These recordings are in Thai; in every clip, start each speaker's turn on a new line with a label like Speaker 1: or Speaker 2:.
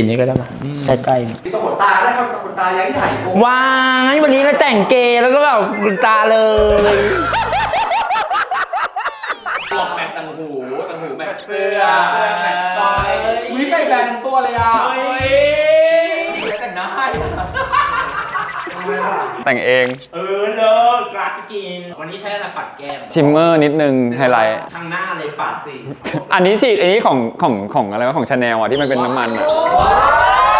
Speaker 1: สีนี้ก็ได้มาใกล้ๆนี่
Speaker 2: มีตะขนตาได้ครับตะขนตาใหญ่ใหญ่โอ้
Speaker 1: ว้ายวันนี้เราแต่งเกย์แล้วก็แบบคุณตาเลย
Speaker 3: หลอกแมทตังหูตังหูแมทเสื้อเสื้อแมทสร้อย วิใส่แบรนด์ทั้งตัวเลยอะ เฮ้ย
Speaker 2: ทำไมล่ะ
Speaker 4: แต่งเอง
Speaker 1: เออเลิศกราสกิน วันนี้ใช้อะไรปัดแก้ม
Speaker 4: ชิมเมอร์นิดนึง ไฮไลท์
Speaker 1: ข้างหน้าเลยฝาสี
Speaker 4: อันนี้ฉีดอันนี้ของของของอะไรวะของชาแนลอะที่มันเป็นน้ำมันอะ
Speaker 5: ส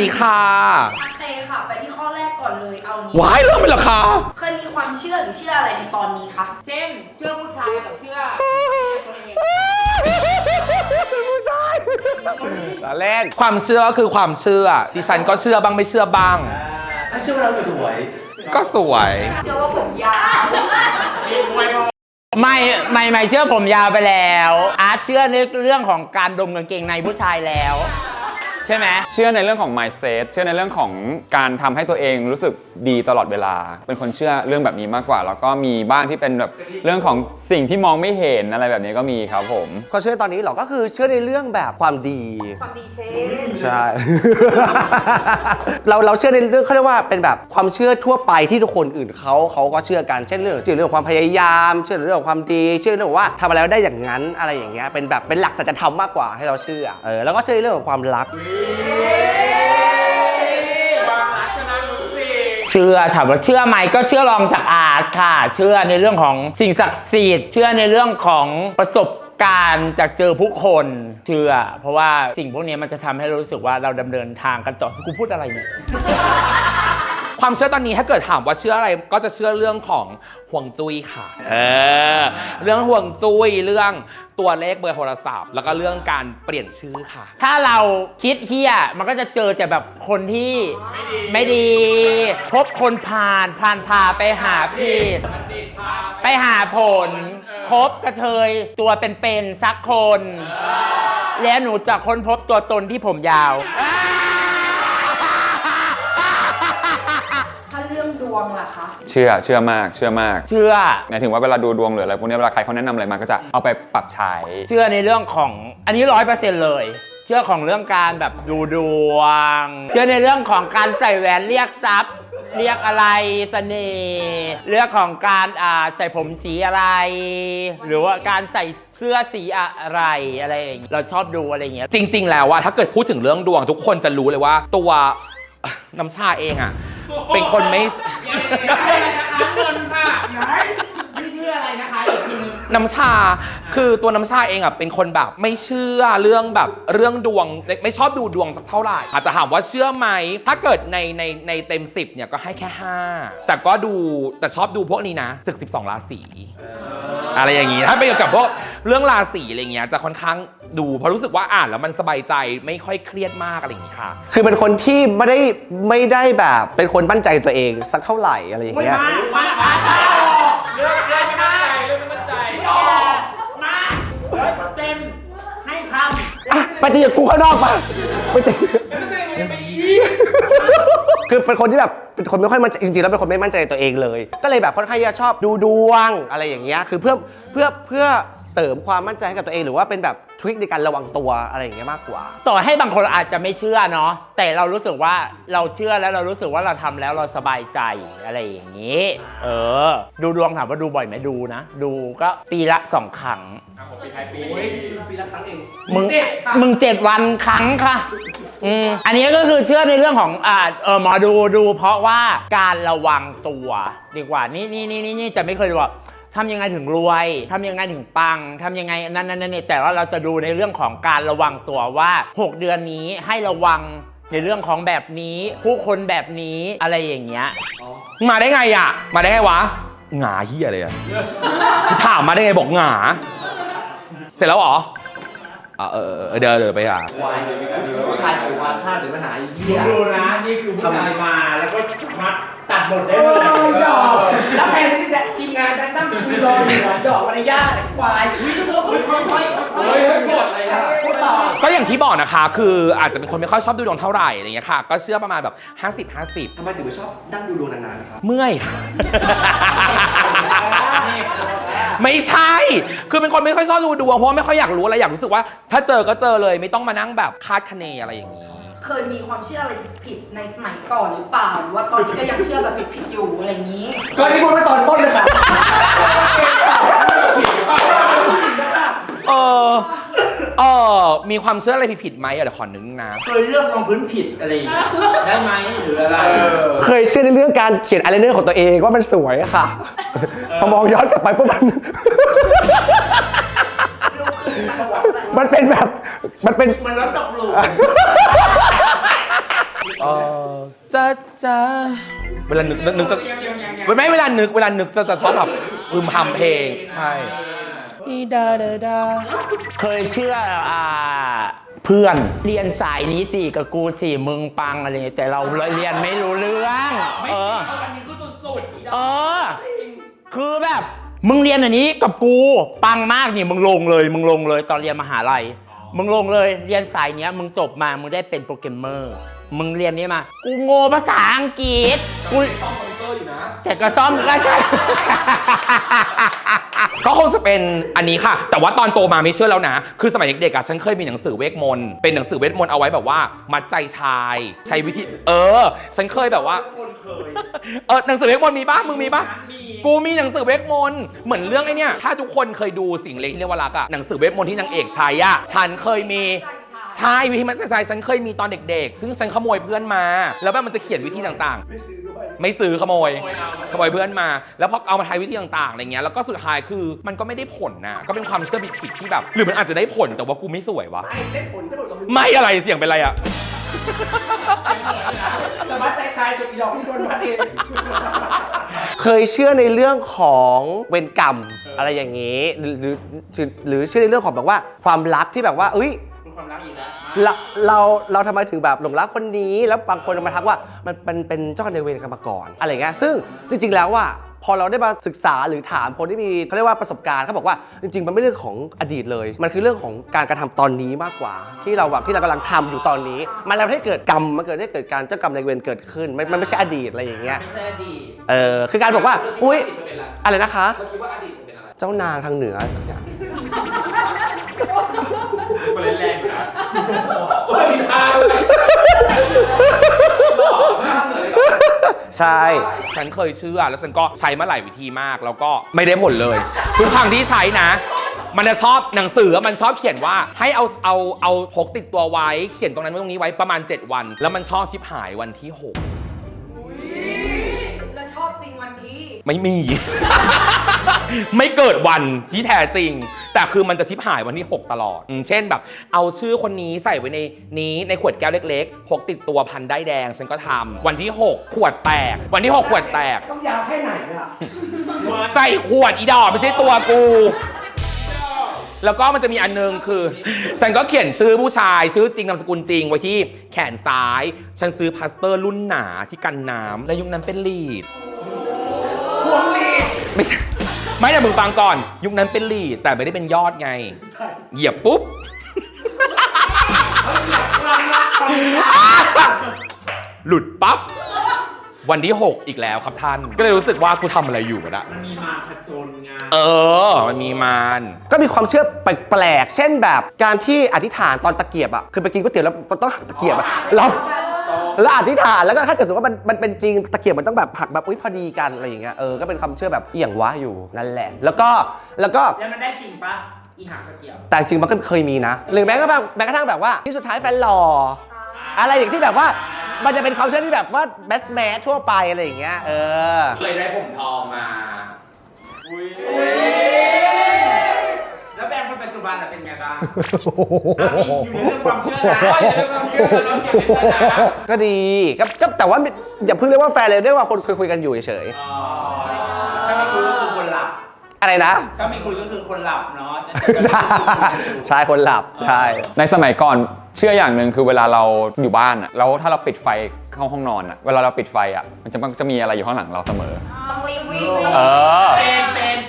Speaker 5: ดี
Speaker 4: ค่ะ
Speaker 6: โอเคค่ะ ไปที่ข้อแรกก่อนเลยเอานี้
Speaker 5: ว้ายเริ่มเป็นเหรอคะ
Speaker 6: เคยมีความเชื่อหรือเชื่ออะไรในตอนนี้คะ
Speaker 1: เช่นเชื่อผู้ชายกับเชื่อตัวเอง
Speaker 5: ล้อเล่นความเชื่อก็คือความเชื่อดิฉันก็เชื่อบ้างไม่เชื่อบ้าง
Speaker 2: ถ้าเชื่อว่าเราสวย
Speaker 5: ก็สวย
Speaker 6: เชื่อว่าผมยาว
Speaker 1: ไม่ไม่ไม่เชื่อผมยาวไปแล้ว อาร์ตเชื่อในเรื่องของการดมกางเกงในผู้ชายแล้ว ใช่ไหม
Speaker 4: เชื่อในเรื่องของ mindset เชื่อในเรื่องของการทำให้ตัวเองรู้สึก ดีตลอดเวลา เป็นคนเชื่อเรื่องแบบนี้มากกว่า แล้วก็มีบ้างที่เป็นแบบเรื่องของสิ่งที่มองไม่เห็นอะไรแบบนี้ก็มีครับผม
Speaker 7: ก็เชื่อตอนนี้เหรอก็คือเชื่อในเรื่องแบบความดี
Speaker 6: ความดีเช่น
Speaker 7: ใช่ เราเราเชื่อในเรื่องเขาเรียกว่าเป็นแบบความเชื่อทั่วไปที่ทุกคนอื่นเขาเขาก็เชื่อกันเช่นเรื่องเชื่อเรื่องความพยายาม เชื่อเรื่องความดี เชื่อเรื่องว่าทำอะไรแล้วได้อย่างนั้นอะไรอย่างเงี้ยเป็นแบบเป็นหลักสัจธรรมมากกว่าให้เราเชื่อเออแล้วก็เชื่อในเรื่องของความรัก
Speaker 1: เชื่อถามว่าเชื่อไหมก็เชื่อลองจากอาร์ตค่ะ เชื่อในเรื่องของสิ่งศักดิ์สิทธิ์เชื่อในเรื่องของประสบการณ์จากเจอผู้คนเชื่อ เพราะว่าสิ่งพวกนี้มันจะทำให้เรารู้สึกว่าเราดำเนินทางกันต่อกูพูดอะไรเนี่ย
Speaker 5: ความเชื่อตอนนี้ถ้าเกิดถามว่าเชื่ออะไรก็จะเชื่อเรื่องของห่วงจุ้ยค่ะ เออ เรื่องห่วงจุ้ยเรื่องตัวเลขเบอร์โทรศัพท์ แล้วก็เรื่องการเปลี่ยนชื่อค่ะ
Speaker 1: ถ้าเราคิดเฮียมันก็จะเจอแต่แบบคนที่ไม่ดี พบคนผ่านผ่านพาไปหาผิดไปหาผล คบกระเทยตัวเป็นๆสักคน แล้วหนูจะค้นพบตัวตนที่ผมยาว
Speaker 6: วงล่ะคะ
Speaker 4: เชื่อเชื่อมากเชื่อมาก
Speaker 1: เชื่อ
Speaker 4: หมายถึงว่าเวลาดูดวงหรืออะไรพวกนี้เวลาใครเขาแนะนำอะไรมาก็จะเอาไปปรับใช้
Speaker 1: เชื่อในเรื่องของอันนี้ร้อยเปอร์เซ็นต์เลย เชื่อของเรื่องการแบบดูดวง เชื่อในเรื่องของการใส่แหวนเรียกทรัพย์ เรียกอะไรเสน่ห์เรื่องของการอ่าใส่ผมสีอะไร หรือว่าการใส่เสื้อสีอะไรอะไรอย่างเงี้ยเราชอบดูอะไรอย่างเงี้ย
Speaker 5: จริง ๆ แล้วว่าถ้าเกิดพูดถึงเรื่องดวงทุกคนจะรู้เลยว่าตัว น้ำชาเองอะ เป็นคนไม่ น้ำชาคือตัวน้ำชาเองอะเป็นคนแบบไม่เชื่อเรื่องแบบเรื่องดวงไม่ชอบดูดวงสักเท่าไหร่อาจจะถามว่าเชื่อไหมถ้าเกิดในในในเต็ม 10เนี่ยก็ให้แค่ 5 แต่ก็ดูแต่ชอบดูพวกนี้นะศึก 12 ราศีอะไรอย่างงี้ถ้าเป็นเกี่ยวกับพวกเรื่องราศีอะไรเงี้ยจะค่อนข้างดูเพราะรู้สึกว่าอ่านแล้วมันสบายใจไม่ค่อยเครียดมากอะไรอย่างงี้ค่ะ
Speaker 7: คือเป็นคนที่ไม่ได้ไม่ได้แบบเป็นคนมั่นใจตัวเองสักเท่าไหร่อะไรอย่างเงี้ย
Speaker 1: เไปตี
Speaker 7: กับกูข้างนอกมาไปตี คือเป็นคนที่แบบเป็นคนไม่ค่อยมั่นใจจริงๆแล้วเป็นคนไม่มั่นใจในตัวเองเลย ก็เลยแบบค่อนข้างจะชอบดูดวงอะไรอย่างเงี้ยคือเพื่อเพื่อเพื่อเสริมความมั่นใจให้กับตัวเองหรือว่าเป็นแบบทริคในการระวังตัวอะไรอย่างเงี้ยมากกว่า
Speaker 1: ต่อให้บางคนอาจจะไม่เชื่อเนาะแต่เรารู้สึกว่าเราเชื่อแล้วเรารู้สึกว่าเราทำแล้วเราสบายใจอะไรอย่างนี้ เออ ดูดวงถามว่าดูบ่อยไหมดูนะ ดูก็ปีละสองครั้ง
Speaker 2: ปีละครั้งเอง
Speaker 1: มึงมึงเจ็ดวันครั้งค่ะ อืมอันนี้ก็คือเชื่อในเรื่องของอ่าเออหมอดูดู เพราะว่าการระวังตัวดีกว่านี่นี่นี่นี่นี่จะไม่เคยบอกทำยังไงถึงรวยทำยังไงถึงปังทำยังไงนั่นนั่นนั่นนี่แต่ว่าเราจะดูในเรื่องของการระวังตัวว่า 6 เดือนนี้ให้ระวังในเรื่องของแบบนี้ ผู้คนแบบนี้อะไรอย่างเงี้ย
Speaker 5: มาได้ไงอะ มาได้ไงวะ หงาเฮียเลยอะ ถามมาได้ไงบอกหงา เสร็จแล้วเหรอ อะเออเออเออเดินเดินไปอะ
Speaker 2: วายผู้ชายของวานพลาดถึงปัญหาไอ้เหี้ย
Speaker 1: ดูนะนี่คือผู้ชายมาแล้วก็สามารถตัดบทได้เลยหยอกแล้วแทนที่ทีมงานนั่งคุยรออยู่หยอกมารยาทควายวิ่งโอ้ยค่อยๆค่อยๆ
Speaker 3: เฮ้ยเฮ้ยกดอะไรอะ
Speaker 1: พูดต่อ
Speaker 5: ก็อย่างที่บอกนะคะ คืออาจจะเป็นคนไม่ค่อยชอบดูดวงเท่าไหร่อะไรเงี้ยค่ะ ก็เชื่อประมาณแบบ 50 50
Speaker 2: ทำไมถึงไม่ชอบนั่งดูดวงนานๆนะครับ
Speaker 5: เมื่อยค่ะ ไม่ใช่ คือเป็นคนไม่ค่อยชอบดูดวงเพราะว่าไม่ค่อยอยากรู้อะไรอยากรู้สึกว่า ถ้าเจอก็เจอเลยไม่ต้องมานั่งแบบคาดคะเนอะไรอย่างนี้
Speaker 6: เคยมีความเชื่ออะไรผิดในสมัยก่อนหรือเปล่า หรือว่าตอนนี้ก็ยังเชื่อแบบผิดๆอยู่อะไรอย่างนี้
Speaker 2: ก็ที่พูดไปตอนต้นเลยค่ะ
Speaker 5: เออ เออมีความเชื่ออะไรผิดๆไหมอะเดี๋ยวขอนึงนะ
Speaker 1: เคยเลือกรองพื้นผิดอะไรอย่างเงี้ยได้ไหมหรืออะไร
Speaker 7: เคยเชื่อในเรื่องการเขียนอะไรเรื่องของตัวเองว่ามันสวยอะค่ะ พอมองย้อนกลับไปปุ๊บมัน มันเป็นแบบ มันเป็น
Speaker 1: มันรถตกหลุม
Speaker 5: เออจะจะเวลานึกนึกนึกจะไม่เวลานึกเวลานึกจะจะชอบแบบพึมพำเพลง ใช่ อีดาดาดา
Speaker 1: เคยเชื่ออ่าเพื่อนเรียนสายนี้สี่กับกูสี่มึงปังอะไรอย่างเงี้ยแต่เราเรียนไม่รู้เรื่องเออ
Speaker 5: อันนี้คือสุดๆ
Speaker 1: เออคือแบบมึงเรียนอันนี้กับกูปังมากนี่มึงลงเลย มึงลงเลยตอนเรียนมหาลัย มึงลงเลยเรียนสายเนี้ย มึงจบมามึงได้เป็นโปรแกรมเมอร์ มึงเรียนนี้มา กูโง่ภาษาอังกฤษกูแต่ก็ซ่อมก็ใช่
Speaker 5: ก็คงจะเป็นอันนี้ค่ะ แต่ว่าตอนโตมาไม่เชื่อแล้วนะ คือสมัยเด็กๆอะฉันเคยมีหนังสือเวทมนต์เป็นหนังสือเวทมนต์เอาไว้แบบว่า มัดใจชาย ใช้วิธี เออ ฉันเคยแบบว่าเออหนังสือเวทมนต์มีป่ะมึงมีป่ะกูมีหนังสือเวทมนต์เหมือนเรื่องไอ้เนี่ยถ้าทุกคนเคยดูสิ่งเล็กที่เรียกว่ารักอะหนังสือเวทมนต์ที่นางเอกใช้อะฉันเคยมี ใช่วิธีมัดใจชายฉันเคยมีตอนเด็กๆ ซึ่งฉันขโมยเพื่อนมา แล้วแบบมันจะเขียนวิธีต่างๆ ไม่ซื้อ ขโมย ขโมยเพื่อนมา แล้วพอเอามาใช้วิธีต่างๆอะไรเงี้ยแล้วก็สุดท้ายคือมันก็ไม่ได้ผลนะก็เป็นความเชื่อผิดๆที่แบบ หรือมันอาจจะได้ผลแต่ว่ากูไม่สวยวะ ไม่อะไรเสียงเป็นไรอะ
Speaker 2: แต่ว่าใจชายสุดหยอกที่โดนมัดเอง
Speaker 7: เคยเชื่อในเรื่องของเวรกรรมอะไรอย่างนี้ หรือหรือหรือหรือเชื่อในเรื่องของแบบว่าความรักที่แบบว่าเอ้ย
Speaker 1: ความรักอีกแล้ว
Speaker 7: เราเราเราทำไมถึงแบบหลงรักคนนี้ แล้วบางคนมาทักว่ามันเป็นเป็นเจ้ากรรมนายเวรกันมาก่อนอะไรเงี้ยซึ่งจริง ๆ แล้วว่าพอเราได้มาศึกษาหรือถามคนที่มีเขาเรียกว่าประสบการณ์เขาบอกว่าจริง ๆ มันไม่เรื่องของอดีตเลย มันคือเรื่องของการกระทำตอนนี้มากกว่า ที่เราแบบที่เรากำลังทำอยู่ตอนนี้ มันทำให้เกิดกรรมมันเกิดให้เกิดการเจ้ากรรมนายเวรเกิดขึ้นมันมันไม่ใช่อดีตอะไรอย่างเงี้ย
Speaker 1: ไม่ใช่อดีต
Speaker 7: เออคือการบอกว่า อุ้ย อะไรนะคะ
Speaker 5: เราคิดว่าอดีตเป็นอะไร
Speaker 7: เจ้านางทางเหนือสักอย่าง
Speaker 3: คนแรงนะ
Speaker 5: โอ้ยทาง
Speaker 7: ใช่
Speaker 5: ฉันเคยเชื่อแล้วฉันก็ใช้มาหลายวิธีมาก แล้วก็ไม่ได้ผลเลย ทุกครั้งที่ใช้นะ มันจะชอบหนังสือมันชอบเขียนว่าให้เอาเอาเอาพกติดตัวไว้ เขียนตรงนั้นตรงนี้ไว้ประมาณ 7 วัน แล้วมันชอบชิบหาย
Speaker 6: วันที่
Speaker 5: 6 ไม่มี ไม่เกิดวันที่แท้จริง แต่คือมันจะชิบหายวันที่ 6 ตลอดอืมเช่นแบบ เอาชื่อคนนี้ใส่ไว้ในนี้ในขวดแก้วเล็กๆพกติดตัวพันได้ายแดงฉันก็ทำวันที่ 6 ขวดแตก วันที่ 6 ขวดแตก
Speaker 2: ต้องยาวแค่ไหนอะ
Speaker 5: ใส่ขวดอีดอกไม่ใช่ตัวกู แล้วก็มันจะมีอันนึงคือ ฉันก็เขียนชื่อผู้ชายชื่อจริงนามสกุลจริงไว้ที่แขนซ้าย ฉันซื้อพลาสเตอร์รุ่นหนาที่กันน้ำและยุคนั้นเป็นลีด
Speaker 2: พ วงลีด
Speaker 5: ไม่ใช่ไม่แต่มึงฟังก่อน ยุคนั้นเป็นลีดแต่ไม่ได้เป็นยอดไง เหยียบปุ๊บหลุดปั๊บ วันที่ 6 อีกแล้วครับท่าน ก็เลยรู้สึกว่ากูทำอะไรอยู่อะ
Speaker 1: มันมีมาผจญงาน
Speaker 5: เออ มันมีมาร
Speaker 7: ก็มีความเชื่อแปลกๆ เช่นแบบการที่อธิษฐานตอนตะเกียบอะ คือไปกินก๋วยเตี๋ยวแล้วต้องหักตะเกียบอะเรา แล้วอธิษฐานแล้วก็ถ้าเกิดสมมติว่ามันมันเป็นจริงตะเกียบมันต้องแบบหักแบบอุ้ยพอดีกันอะไรอย่างเงี้ยเออก็เป็นความเชื่อแบบเอียงวะอยู่นั่นแหละ แล้วก็แล้วก็
Speaker 1: แล้วมันได้จริงปะอีหางตะเกียบ
Speaker 7: แต่จริงมันก็เคยมีนะ หรือแม้กระทั่งแม้กระทั่งแบบว่าที่สุดท้ายแฟนหล่ออะไรอย่างที่แบบว่ามันจะเป็นความเชื่อที่แบบว่าแบสแมทั่วไปอะไรอย่างเงี้ยเออ
Speaker 5: เลยได้ผมทองมา
Speaker 1: แล้วแบง ค์คนปัจจุบันอะเป็นไงบ้างอะมีอยู่ในเรื่องความเชื่อนะ
Speaker 3: เฮ้ยเรื่องความเชื่อเราเก็บไว้ใต้น้ำ
Speaker 7: ก็ดีก็ก็แต่ว่าไม่อย่าเพิ่งเรียกว่าแฟนเลยเรียกว่าคนคุยคุยๆกันอยู่เฉย
Speaker 1: อ๋อถ้าไม่คุยก็คือคนหลับ
Speaker 7: ๆอะไรนะ
Speaker 1: ถ้าไม่คุยก็คือคนหลับเนาะ
Speaker 7: ใช่ใช่คนหลับใช่
Speaker 4: ในสมัยก่อน เชื่ออย่างหนึ่งคือเวลาเราอยู่บ้านอะแล้วถ้าเราปิดไฟเข้าห้องนอนอะเวลาเราปิดไฟอะมันจะมันจะมีอะไรอยู่ข้างหลังเราเสมอ
Speaker 6: ต้องรีบวิ่ง
Speaker 4: เออ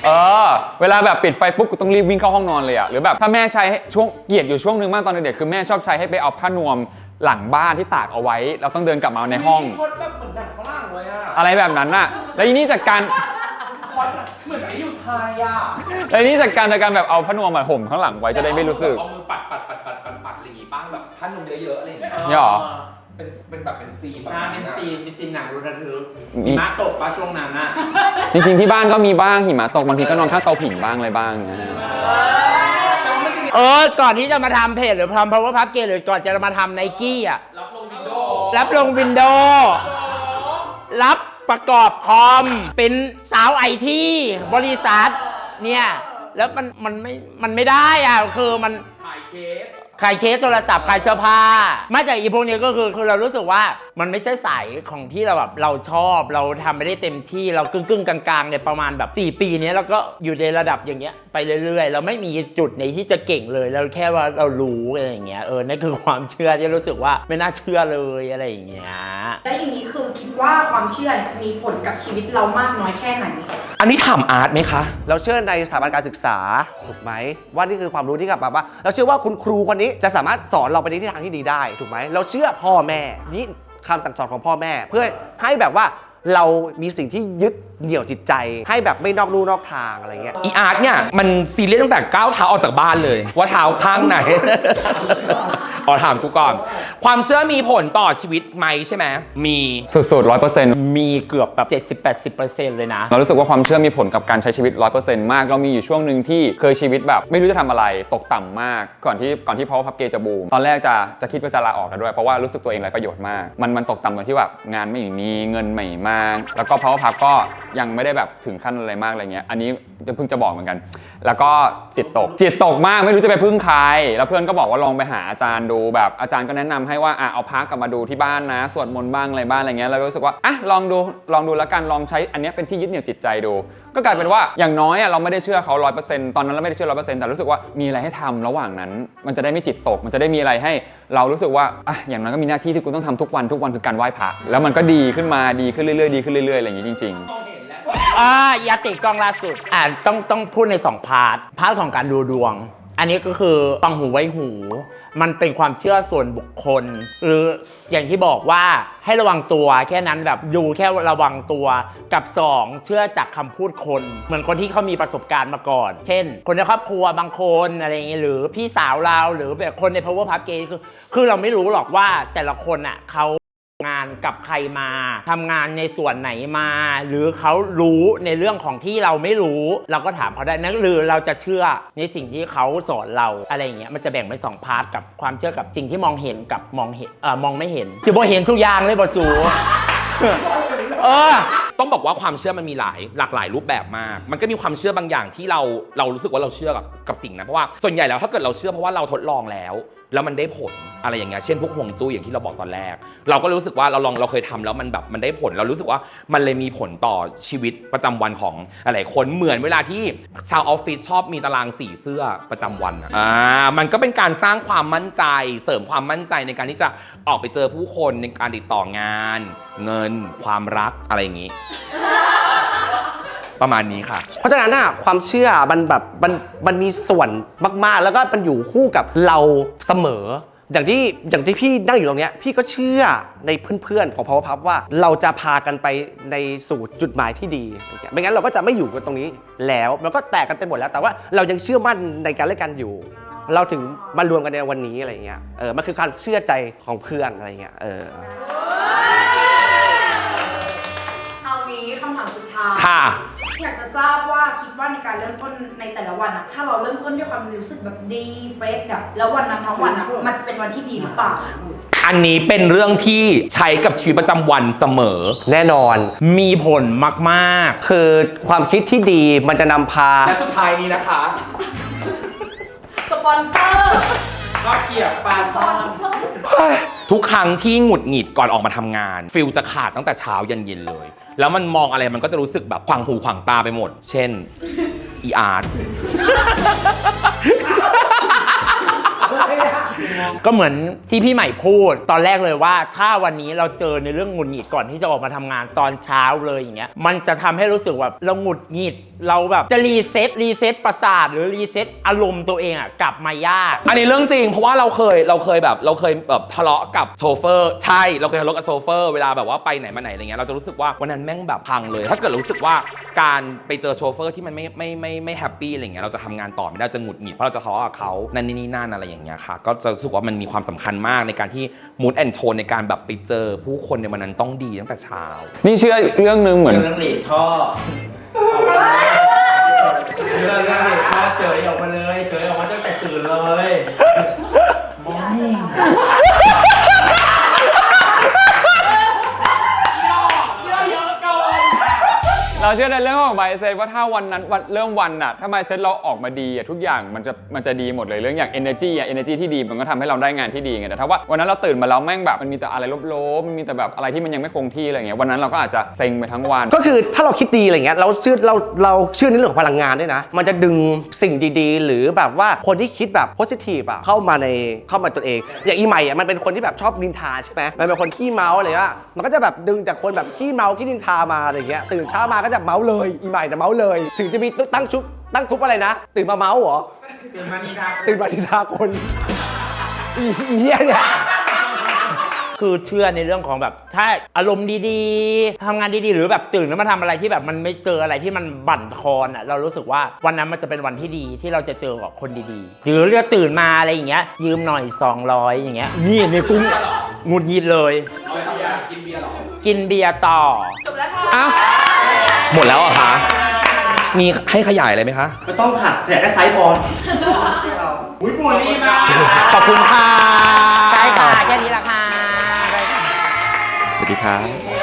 Speaker 4: เออ เวลาแบบปิดไฟปุ๊บก็ต้องรีบวิ่งเข้าห้องนอนเลยอะหรือแบบถ้าแม่ใช้ให้ช่วงเกลียดอยู่ช่วงนึงมากตอนเด็กๆคือแม่ชอบใช้ให้ไปเอาผ้านวมหลังบ้านที่ตากเอาไว้ เราต้องเดินกลับมาในห้อง
Speaker 5: คนแบบเหมือนหนังฝรั่งเลยอะ
Speaker 4: อะไรแบบนั้นน่ะ แล้วทีนี้จากการ
Speaker 5: คนเหมือนไม่อยู่ไทยอะ
Speaker 4: แล้วทีนี้จากการจากการแบบเอาผ้านวมมาห่มข้างหลังไว้จะได้ไม่รู้สึก
Speaker 5: เอามือปัดปัดปัดปัดปัด ท่านนมเยอะๆอะไรอย่างเงี้ย
Speaker 4: เนี่ยเหรอ
Speaker 5: เป็นเป็นแบบเป็นซีนแบบ
Speaker 1: ใช่เป็นซีนเป็นซีนหนังรุนระทึก
Speaker 4: มี
Speaker 1: หิมะตกปะช่วงนั้นอะ
Speaker 4: จริงๆที่บ้านก็มีบ้างหิมะตกบางทีก็นอนข้างเตาผิงบ้างอะไรบ้างนะฮะ
Speaker 1: เออ ก่อนที่จะมาทำเพจหรือทำ power pack เกหรือก่อนจะมาทำไนกี้อะ
Speaker 5: รับลงวินโดว์
Speaker 1: รับลงวินโดว์รับประกอบคอม เป็นสาวไอทีบริษัทเนี่ย แล้วมันมันไม่ มันไม่ได้อะ คือมัน
Speaker 5: ถ่ายเค้ก
Speaker 1: ขายเคสโทรศัพท์ขายเสื้อผ้ามาจากอีพวกนี้ก็คือคือเรารู้สึกว่ามันไม่ใช่สายของที่เราแบบเราชอบเราทำไม่ได้เต็มที่เรากึ่งกึ่งกลางๆเนี่ยประมาณแบบ4ปีนี้เราก็อยู่ในระดับอย่างเงี้ยไปเรื่อยๆ เราไม่มีจุดในที่จะเก่งเลยเราแค่ว่าเรารู้อะไรอย่างเงี้ยเออนั่นคือความเชื่อที่รู้สึกว่าไม่น่าเชื่อเลยอะไรอย่างเงี้ย
Speaker 6: แล้วอย่างนี้คือคิดว่าความเชื่อเนี่ยมีผลกับชีวิตเรามากน้อยแค่ไหน
Speaker 5: อันนี้ถามอาร์ตไหมคะ
Speaker 7: เราเชื่อในสถาบันการศึกษาถูกไหมว่านี่คือความรู้ที่กับแบบว่า เราเชื่อว่าคุณครูคนนี้จะสามารถสอนเราไปในทิศทางที่ดีได้ถูกไหมเราเชื่อพ่อแม่นี่คำสั่งสอนของพ่อแม่ เพื่อให้แบบว่าเรามีสิ่งที่ยึดเหนี่ยวจิตใจ ให้แบบไม่นอกลู่นอกทางอะไรเงี้ย
Speaker 5: อีอาร์ตเนี่ยมันซีเรียสตั้งแต่ก้าวเท้าออกจากบ้านเลย ว่าเท้าข้างไหน ขอถามกูก่อน ความเชื่อมีผลต่อชีวิตไหมใช่ไหมมี
Speaker 4: สุดๆร้อยเปอร์เซ็นต์
Speaker 1: มีเกือบแบบ 70-80%เลยนะ
Speaker 4: เรารู้สึกว่าความเชื่อมีผลกับการใช้ชีวิต100%มาก เรามีอยู่ช่วงหนึ่งที่เคยชีวิตแบบไม่รู้จะทำอะไรตกต่ำมาก ก่อนที่ก่อนที่ Power Pub Gay จะบูม ตอนแรกจะจะคิดว่าจะลาออกแล้วด้วย เพราะว่ารู้สึกตัวเองไร้ประโยชน์มาก มันมันตกต่ำตรงที่แบบงานไม่มีเงินไม่มาก แล้วก็ Power Pub ก็ยังไม่ได้แบบถึงขั้นอะไรมากอะไรเงี้ย อันนี้จะเพิ่งจะบอกเหมือนกัน แล้วก็จิตตก จิตตกมากไม่รู้จะไปพึ่งใคร แล้วเพื่อนก็บอกว่าลองไปหาอาจารย์ดูแบบอาจารย์ก็แนะนำให้ว่าอะเอาพักกลับมาดูที่บ้านนะสวดมนต์บ้างอะไรบ้างอะไรเงี้ยแล้วก็รู้สึกว่าอะลองดูลองดูแล้วกันลองใช้อันนี้เป็นที่ยึดเหนี่ยวจิตใจดู ก็กลายเป็นว่าอย่างน้อยอะเราไม่ได้เชื่อเขาร้อยเปอร์เซ็นต์ตอนนั้นเราไม่ได้เชื่อร้อยเปอร์เซ็นต์แต่รู้สึกว่ามีอะไรให้ทำระหว่างนั้น มันจะได้ไม่จิตตก มันจะได้มีอะไรให้ เรารู้สึกว่าอะอย่างน้อยก็มีหน้าที่ที่กูต้องทำทุกวันทุกวันคือการไหว้พระแล้วมันก็ดีขึ้นมาดีขึ้นเรื่อยๆดีขึ้นเรื่อยๆอะไรอย่างงี้จริง ๆ
Speaker 1: อ่ายาติกองล่าสุด อ่าต้องต้องพูดในสองพาร์ท พาร์ทของการดูดวง อันนี้ก็คือฟังหูไว้หู มันเป็นความเชื่อส่วนบุคคล หรืออย่างที่บอกว่าให้ระวังตัวแค่นั้นแบบดูแค่ระวังตัวกับ 2 เชื่อจากคำพูดคน เหมือนคนที่เขามีประสบการณ์มาก่อน เช่น คนในครอบครัวบางคนอะไรอย่างเงี้ยหรือพี่สาวเราหรือแบบคนใน power pub gay คือคือเราไม่รู้หรอกว่าแต่ละคนอะเขา งานกับใครมาทำงานในส่วนไหนมา หรือเขารู้ในเรื่องของที่เราไม่รู้ เราก็ถามเขาได้นั่นหรือเราจะเชื่อในสิ่งที่เขาสอนเราอะไรอย่างเงี้ยมันจะแบ่งเป็นสองพาร์ทกับความเชื่อกับสิ่งที่มองเห็นกับมองเห็นเอ่อมองไม่เห็นคือบ่เห็นทุกอย่างเลยบ่สู เออ
Speaker 5: ต้องบอกว่าความเชื่อมันมีหลายหลากหลายรูปแบบมาก มันก็มีความเชื่อบางอย่างที่เราเรารู้สึกว่าเราเชื่อกับกับสิ่งนั้นเพราะว่าส่วนใหญ่แล้วถ้าเกิดเราเชื่อเพราะว่าเราทดลองแล้ว แล้วมันได้ผลอะไรอย่างเงี้ยเช่นพวกห่วงจุ้ยอย่างที่เราบอกตอนแรก เราก็รู้สึกว่าเราลองเราเคยทำแล้วมันแบบมันได้ผล เรารู้สึกว่ามันเลยมีผลต่อชีวิตประจำวันของหลายคนเหมือนเวลาที่ชาวออฟฟิศชอบมีตารางสีเสื้อประจำวันอะอ่ามันก็เป็นการสร้างความมั่นใจ เสริมความมั่นใจในการที่จะออกไปเจอผู้คนในการติดต่องาน เงิน ความรักอะไรอย่างงี้ประมาณนี้ค่ะ
Speaker 7: เพราะฉะนั้นน่ะความเชื่อมันแบบมันมันมีส่วนมากๆ แล้วก็มันอยู่คู่กับเราเสมอ อย่างที่อย่างที่พี่นั่งอยู่ตรงเนี้ยพี่ก็เชื่อในเพื่อนๆของ Power Pup ว่าเราจะพากันไปในสู่จุดหมายที่ดีอย่างเงี้ยไม่งั้นเราก็จะไม่อยู่กันตรงนี้แล้วเราก็แตกกันไปหมดแล้ว แต่ว่าเรายังเชื่อมั่นในการเล่นกันอยู่ เราถึงมารวมกันในวันนี้อะไรเงี้ยเออมันคือการเชื่อใจของเพื่อนอะไรเงี้ยเออ
Speaker 6: ค่ะ อยากจะทราบว่าคิดว่าในการเริ่มต้นในแต่ละวันอะถ้าเราเริ่มต้นด้วยความรู้สึกแบบดีเฟรชอะแล้ววันนั้นทั้งวันอะมันจะเป็นวันที่ดีหรือเปล่า
Speaker 5: อันนี้เป็นเรื่องที่ใช้กับชีวิตประจำวันเสมอ
Speaker 7: แน่นอน
Speaker 1: มีผลมาก
Speaker 7: คือความคิดที่ดีมันจะนำพา
Speaker 3: และสุดท้ายนี้นะคะ
Speaker 6: สปอนเซอร์
Speaker 3: ก็เกียบปาน
Speaker 6: สปอนเซอร์
Speaker 5: ทุกครั้งที่หงุดหงิดก่อนออกมาทำงาน ฟิลจะขาดตั้งแต่เช้ายันเย็นเลย แล้วมันมองอะไรมันก็จะรู้สึกแบบขวางหูขวางตาไปหมด เช่นอีอาร์ต
Speaker 1: ก็เหมือนที่พี่ใหม่พูดตอนแรกเลยว่า ถ้าวันนี้เราเจอในเรื่องหงุดหงิดก่อนที่จะออกมาทำงานตอนเช้าเลยอย่างเงี้ยมันจะทำให้รู้สึกแบบเราหงุดหงิดเราแบบจะรีเซ็ตรีเซ็ตประสาทหรือรีเซ็ตอารมณ์ตัวเองอะกลับมายาก
Speaker 5: อันนี้เรื่องจริง เพราะว่าเราเคยเราเคยแบบเราเคยแบบทะเลาะกับโชเฟอร์ใช่เราเคยทะเลาะกับโชเฟอร์เวลาแบบว่าไปไหนมาไหนอะไรเงี้ยเราจะรู้สึกว่าวันนั้นแม่งแบบพังเลย ถ้าเกิดรู้สึกว่าการไปเจอโชเฟอร์ที่มันไม่ไม่ไม่ไม่แฮปปี้อะไรเงี้ยเราจะทำงานต่อไม่ได้จะหงุดหงิดเพราะเราจะทะเลาะกับเขานั่นนี่นี่นั่นอะไรอย่างเงี้ยค่ะก็จะรู้สึกว่ามันมีความสำคัญมากในการที่มูดแอนโทนในการแบบไปเจอผู้คนในวันนั้นต้องดีตั้งแต่เช้า
Speaker 4: นี่เชื่อเรื่องหนึงเหมือน
Speaker 1: เรื่องเหล็กท่อเรื่องเรื่องเหล็กท่อเสยออกมาเลยเสยออกมาตั้งแต่ตื่นเลยมองไม่เห็น
Speaker 4: เราเชื่อในเรื่องของ mindset ว่าถ้าวันนั้นวันเริ่มวันน่ะถ้า mindset เราออกมาดีอะทุกอย่างมันจะมันจะดีหมดเลยเรื่องอย่าง energy อะ energy ที่ดีมันก็ทำให้เราได้งานที่ดีไงแต่ถ้าว่าวันนั้นเราตื่นมาแล้วแม่งแบบมันมีแต่อะไรลบๆมันมีแต่แบบอะไรที่มันยังไม่คงที่อะไรเงี้ยวันนั้นเราก็อาจจะเซ็งไปทั้งวัน
Speaker 7: ก็คือถ้าเราคิดดีอะไรเงี้ยเราเชื่อเราเราเชื่อในเรื่องของพลังงานด้วยนะ มันจะดึงสิ่งดีๆ หรือแบบว่าคนที่คิดแบบโพสิทีฟอะเข้ามาในเข้ามาตัวเอง อย่างอีใหม่อะมันเป็นคนที่แบบชอบนินทาใช่ไหมมันเป็นคนขี้เมาอะไรว่ามันก็จะแบบดึงจากคนแบบขี้เมาขี้นินทามาอะไรเงี้ยตื่นเช้ามาก็จะเมาเลย อีใหม่นะเมาเลย ถึงจะมีตั้งชุดตั้งทุบอะไรนะ ตื่นมาเมาเหรอ
Speaker 1: ตื่นมานิทา
Speaker 7: ตื่นมานินทาคนอีเหี้ยเนี่ย
Speaker 1: คือเชื่อในเรื่องของแบบ ถ้าอารมณ์ดีๆทำงานดีๆ หรือแบบตื่นแล้วมาทำอะไรที่แบบมันไม่เจออะไรที่มันบั่นทอนอะเรารู้สึกว่าวันนั้นมันจะเป็นวันที่ดีที่เราจะเจอกับคนดีๆ หรือเรียกตื่นมาอะไรอย่างเงี้ย ยืมหน่อย 200 อย่างเงี้ยนี่ในกุ้งหงุดหงิดเลยกินเบียร์ต่อ
Speaker 6: จบแล้วค่ะ
Speaker 5: อ้าว หมดแล้วเหรอะคะ มีให้ขยายอะไรไหมคะ
Speaker 2: ไม่ต้องค่ะแต่ได้ไซส์บอล
Speaker 1: อุ้ยบุรีมา
Speaker 5: ขอบคุณค่ะ
Speaker 1: ใช่ค่ะแค่นี้ละค่ะ
Speaker 4: สวัสดีครับ
Speaker 1: เย้